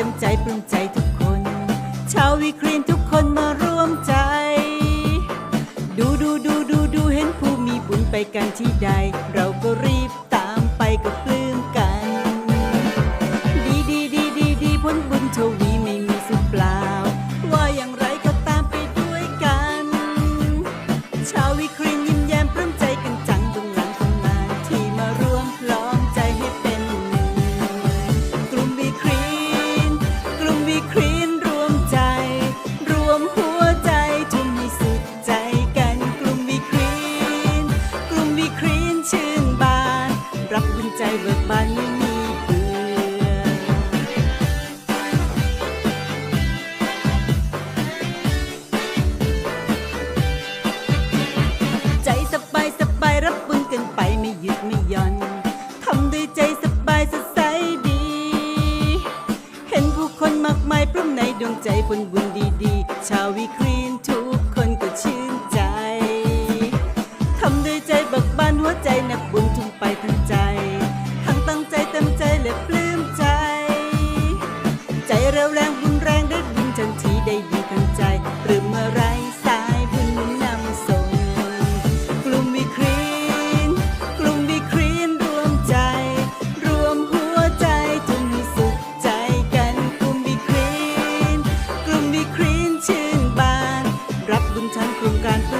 เต็มใจปลื้มใจทุกคน ชาววีครีนทุกคนมาร่วมใจ ดูดูดูดูดูเห็นผู้มีบุญไปกันที่ใด เราก็รีบตามไปก็ปลื้มกัน ดีดีดีดีดีผลบุญทวีไม่มีสุดเปล่า ว่าอย่างไรก็ตามไปด้วยกัน ชาววิครีน ญใจเบิกบานมีเบื่อใจสบายสบายรับบุญกันไปไม่หยุดไม่หย่อนทำด้วยใจสบายสดใสดี เห็นผู้คนมากมายพร้อมในดวงใจผลบุญดีๆ ชาววีครีนทุกคนก็ชื่นใจ ทำด้วยใจเบิกบานหัวใจนักบุญ ทั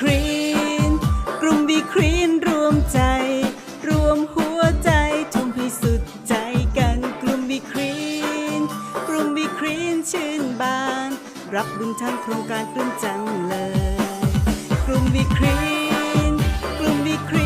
ครีน กลุ่มบีครีนรวมใจ รวมหัวใจทุ่มให้สุดใจกันกลุ่มบีครีน กลุ่มบีครีนชื่นบาน รับบุญทั้งโครงการปลื้มจังเลย กลุ่มบีครี